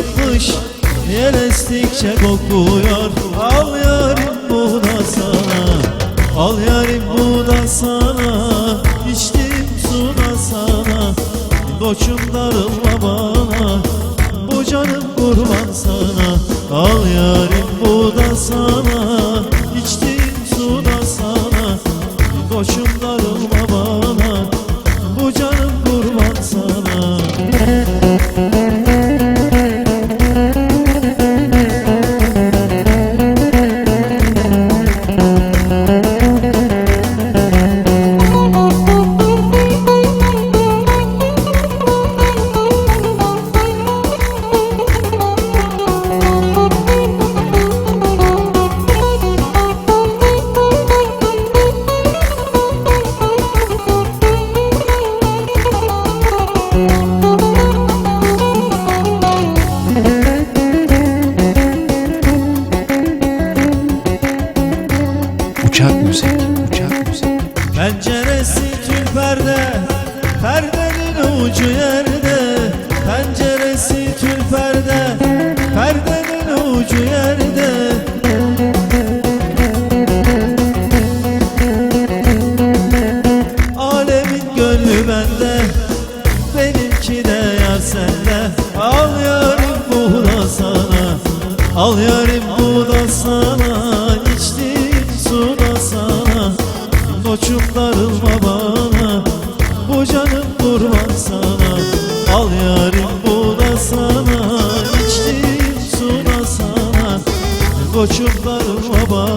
çıkmış El estikçe kokluyor Al yarim bu da sana. Al yarim bu da sana. İçtim su da sana. Koçum darılma bana. Bu canım kurban sana. Al yarim bu da sana. Müzik, uçak müzik. Penceresi tül perde Perdenin ucu yerde. Penceresi tül perde Perdenin ucu yerde. Alemin gönlü bende Benimki de yar sende. Al yarim bu da sana Al yarim bu Bu canım kurban sana. Al yarim bu da sana İçtiğim su da sana. Koçum darılma bana